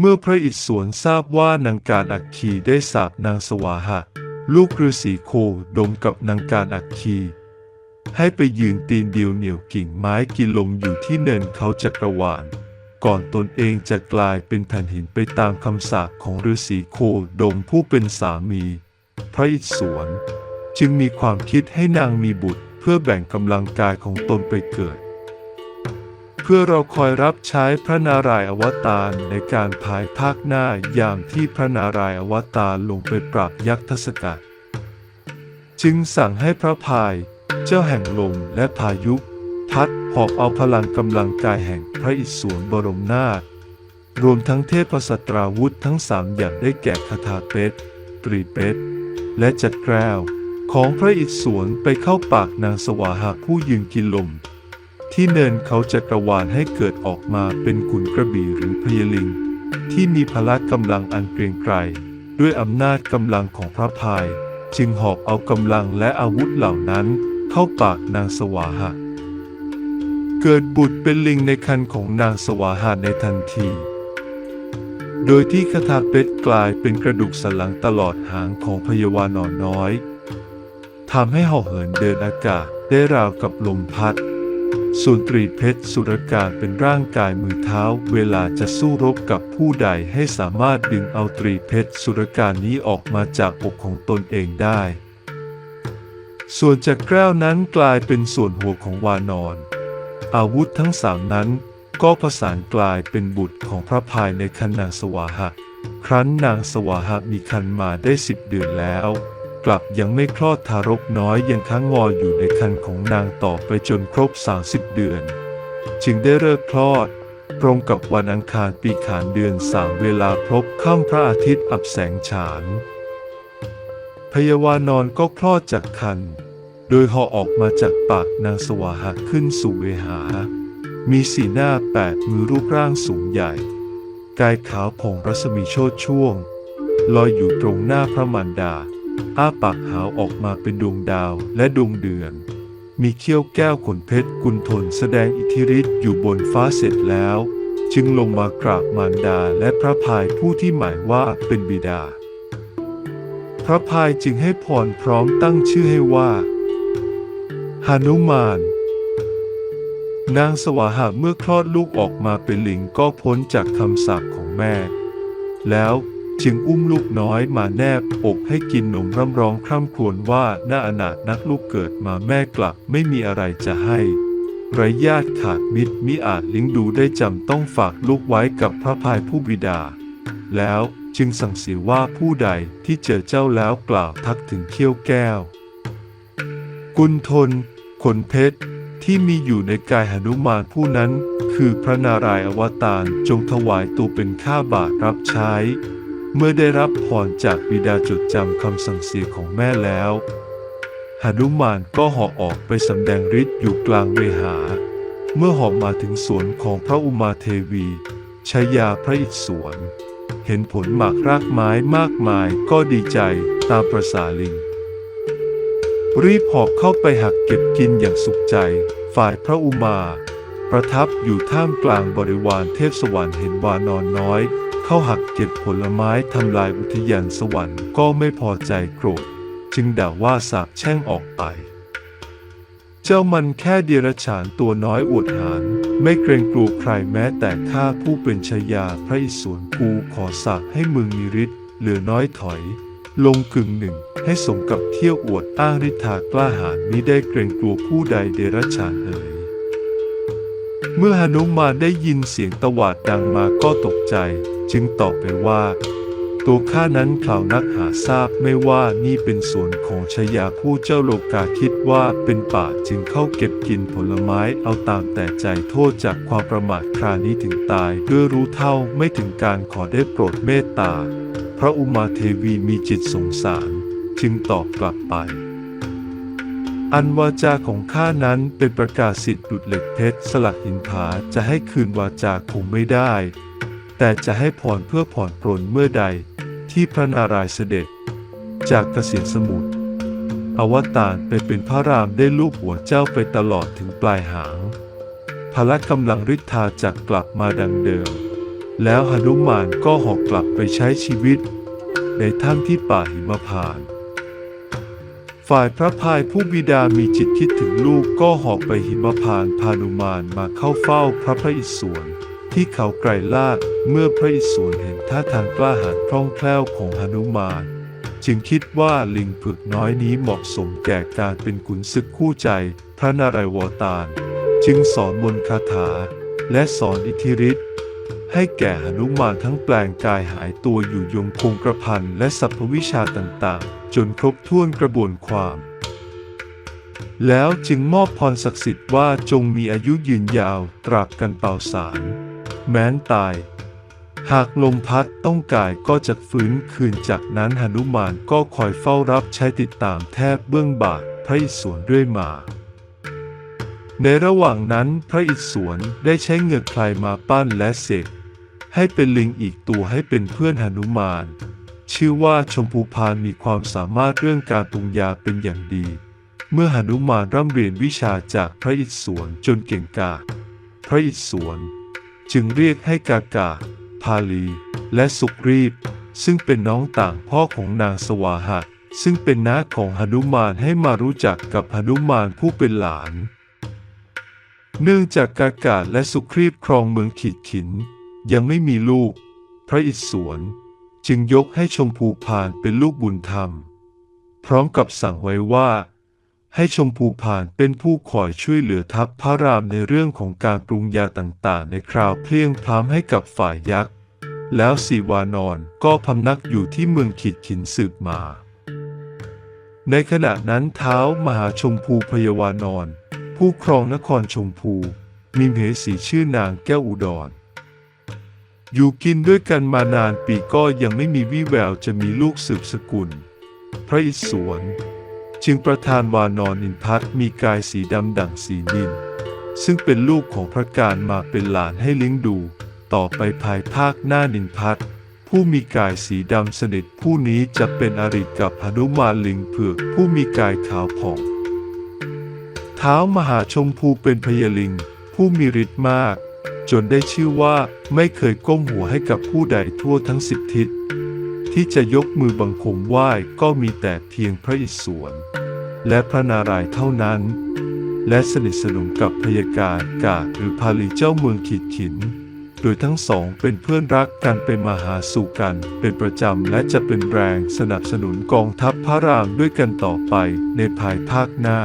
เมื่อพระอิศวรทราบว่านางการอัคคีได้สาบนางสวาหะ ลูกฤาษีโคดมกับนางการอัคคีให้ไปยืนตีนเดียวเหนี่ยวกิ่งไม้กินลมอยู่ที่เนินเขาจักรวาล ก่อนตนเองจะกลายเป็นแผ่นหินไปตามคำสาปของฤาษีโคดมผู้เป็นสามี พระอิศวรจึงมีความคิดให้นางมีบุตรเพื่อแบ่งกำลังกายของตนไปเกิด พื่อเราคอยรับใช้พระนารายณ์อวตารในการภายภาคหน้าอย่ามที่พระนารายณ์อวตารลงไปปราบยักษ์ทศกัณฐ์จึงสั่งให้พระพาย เจ้าแห่งลมและพายุ พัดหอบเอาพลังกำลังกายแห่งพระอิศวรบรมนาถรวมทั้งเทพสตราวุธทั้งสามอย่างได้แก่คาถาเป็ดตรีเป็ดและจัดแกรวของพระอิศวรไปเข้าปากนางสวาหะผู้ยืนกินลม ที่เนินเขาจักรวาลให้เกิดออกมาเป็นขุนกระบี่หรือพยลิง ที่มีพละกำลังอันเกรียงไกรด้วยอำนาจกำลังของพระพาย จึงหอบเอากำลังและอาวุธเหล่านั้นเข้าปากนางสวาหะ เกิดบุตรเป็นลิงในคันของนางสวาหะในทันที โดยที่คาถาเป็ดกลายเป็นกระดูกสันหลังตลอดหางของพยาวานอนน้อยทำให้ห่อเหินเดินอากาศได้ราวกับลมพัด ส่วนตรีเพชรสุรการเป็นร่างกายมือเท้า เวลาจะสู้รบกับผู้ใดให้สามารถดึงเอาตรีเพชรสุรการนี้ออกมาจากอกของตนเองได้ ส่วนจากแก้วนั้นกลายเป็นส่วนหัวของวานอน อาวุธทั้งสามนั้นก็ผสานกลายเป็นบุตรของพระพายในคันนางสวาหะ ครั้นนางสวาหะมีคันมาได้สิบเดือนแล้ว กลับยังไม่คลอดทารกน้อยยังค้างงออยู่ในคันของนางต่อไปจนครบ 30 เดือน จึงได้เลิกคลอด ตรงกับวันอังคารปีขานเดือนสามเวลาพบค่ำพระอาทิตย์อับแสงฉานพยาวานอนก็คลอดจากคันโดยห่อออกมาจากปากนางสวาหะขึ้นสู่เวหา มีสีหน้าแปดมือรูปร่างสูงใหญ่ กายขาวผ่องรัศมีโชดช่วง ลอยอยู่ตรงหน้าพระมารดา อ้าปากหาวออกมาเป็นดวงดาวและดวงเดือน มีเขี้ยวแก้วขนเพชรกุลทนแสดงอิทธิฤทธิ์อยู่บนฟ้าเสร็จแล้ว จึงลงมากราบมารดาและพระพายผู้ที่หมายว่าเป็นบิดา พระพายจึงให้พรพร้อมตั้งชื่อให้ว่าหานุมานนางสวาหะเมื่อคลอดลูกออกมาเป็นหลิงก็พ้นจากคำสาปของแม่ แล้ว จึงอุ้มลูกน้อยมาแนบอกให้กินนมร่ำร้องคร่ำครวญว่าน่าอนาถนักลูกเกิดมาแม่กลับไม่มีอะไรจะให้ไรญาติขาดมิตรมิอาจเลิงดูได้จำต้องฝากลูกไว้กับพระพายผู้บิดา แล้วจึงสั่งเสียว่าผู้ใดที่เจอเจ้าแล้วกล่าวทักถึงเขี้ยวแก้ว กุลทน ขนเพชรที่มีอยู่ในกายหนุมานผู้นั้น คือพระนารายณ์อวตารจงถวายตัวเป็นข้าบาทรับใช้ เมื่อได้รับพรจากบิดาจดจำคำสั่งเสียของแม่แล้วหนุมานก็หาะออกไปสำแดงฤทธิ์อยู่กลางเวหา เมื่อหาะมาถึงสวนของพระอุมาเทวีชายาพระอิศสวรเห็นผลหมากรากไม้มากมายก็ดีใจตามประสาลิง รีบหอบเข้าไปหักเก็บกินอย่างสุขใจ ฝ่ายพระอุมา ประทับอยู่ท่ามกลางบริวารเทพสวรรค์เห็นวานอนน้อย เข้าหักเก็บผลไม้ทำลายอุทยานสวรรค์ก็ไม่พอใจโกรธ จึงด่าว่าสาบแช่งออกไป เจ้ามันแค่เดรัจฉานตัวน้อยอวดหารไม่เกรงกลัวใครแม้แต่ข้าผู้เป็นชายาพระอิศวรกูขอสาบให้มึงมีฤทธิ์เหลือน้อยถอย ลงกึ่งหนึ่งให้สมกับเที่ยวอวดอ้างฤทธากล้าหาญมิได้เกรงกลัวผู้ใดเดรัจฉานเอ่ย เมื่อหนุมานได้ยินเสียงตวาดดังมาก็ตกใจ จึงตอบไปว่า ตัวข้านั้นข่าวนักหาทราบไม่ว่านี่เป็นสวนของชยาผู้เจ้าโลกาคิดว่าเป็นป่าจึงเข้าเก็บกินผลไม้เอาตามแต่ใจโทษจากความประมาทครานี้ถึงตายด้วยรู้เท่าไม่ถึงการขอได้โปรดเมตตา พระอุมาเทวีมีจิตสงสาร จึงตอบกลับไป อันวาจาของข้านั้นเป็นประกาศสิทธิ์ดุดเหล็กเพชรสลักหินผาจะให้คืนวาจาคงไม่ได้ แต่จะให้ผ่อนเพื่อผ่อนปรนเมื่อใดที่พระนารายณ์เสด็จ จากเกษียณสมุทรอวตารไปเป็นพระรามได้ลูกหัวเจ้าไปตลอดถึงปลายหางพละกำลังฤทธาจักกลับมาดังเดิม แล้วหนุมานก็หอกกลับไปใช้ชีวิต ในถ้ำที่ป่าหิมพานต์ ฝ่ายพระพายผู้บิดามีจิตคิดถึงลูกก็หอบไปหิมพานพานุมานมาเข้าเฝ้าพระพระอิศวรที่เขาไกรลาดเมื่อพระอิศวรเห็นท่าทางกล้าหาญคล่องแคล่วของหนุมาน จึงคิดว่าลิงผือกน้อยนี้เหมาะสมแก่การเป็นขุนศึกคู่ใจพระนารายณ์วตารจึงสอนมนต์คาถา และสอนอิทธิฤทธิ์ ให้แก่หนุมานทั้งแปลงกายหายตัวอยู่ยงคงกระพันและสัพพวิชาต่างๆ จนครบถ้วนกระบวนความ แล้วจึงมอบพรศักดิ์สิทธิ์ว่าจงมีอายุยืนยาวตราบกันเป่าสาร แม้นตาย หากลมพัดต้องกายก็จะฟื้นคืนจากนั้นหนุมานก็คอยเฝ้ารับใช้ติดตามแทบเบื้องบาทพระอิศวรด้วยมา ในระหว่างนั้นพระอิศวรได้ใช้เงือกใครมาปั้นและเสกให้เป็นลิงอีกตัวให้เป็นเพื่อนหนุมาน ชื่อว่าชมพูพานมีความสามารถเรื่องการปรุงยาเป็นอย่างดี เมื่อหนุมานร่ำเรียนวิชาจากพระอิศวรจนเก่งกาจพระอิศวรจึงเรียกให้กากาพาลี และสุกรีบ ซึ่งเป็นน้องต่างพ่อของนางสวาหะซึ่งเป็นน้าของหนุมานให้มารู้จักกับหนุมานผู้เป็นหลาน เนื่องจากกากาและสุครีบครองเมืองขีดขิน ยังไม่มีลูก พระอิศวรจึงยกให้ชมพูพานเป็นลูกบุญธรรม พร้อมกับสั่งไว้ว่า ให้ชมพูพานเป็นผู้คอยช่วยเหลือทัพพระรามในเรื่องของการปรุงยาต่างๆ ในคราวเพลียงพล้ำให้กับฝ่ายยักษ์ แล้วสีวานอนก็พำนักอยู่ที่เมืองขีดขินสืบมา ในขณะนั้นเท้ามหาชมพูพยวานอน ผู้ครองนครชมพู มีเหสีชื่อนางแก้วอุดร อยู่กินด้วยกันมานานปีก็ยังไม่มีวี่แววจะมีลูกสืบสกุล พระอิศวรจึงประทานวานอนนินพัทมีกายสีดำดั่งสีนินซึ่งเป็นลูกของพระการมาเป็นหลานให้เลี้ยงดู ต่อไปภายภาคหน้านินพัทผู้มีกายสีดำสนิทผู้นี้จะเป็นอริกับหนุมานลิงเผือกผู้มีกายขาวผ่อง ท้ามหาชมพูเป็นพยลิง ผู้มีฤทธิ์มาก จนได้ชื่อว่าไม่เคยก้มหัวให้กับผู้ใดทั่วทั้งสิบทิศ ที่จะยกมือบังคมไหว้ก็มีแต่เพียงพระอิศวรและพระนารายณ์เท่านั้น และสนิทสนมกับพยาการกาหรือพาลีเจ้าเมืองขีดขิน โดยทั้งสองเป็นเพื่อนรักกันเป็นมหาสู่กัน เป็นประจำและจะเป็นแรงสนับสนุนกองทัพพระรามด้วยกันต่อไปในภายภาคหน้า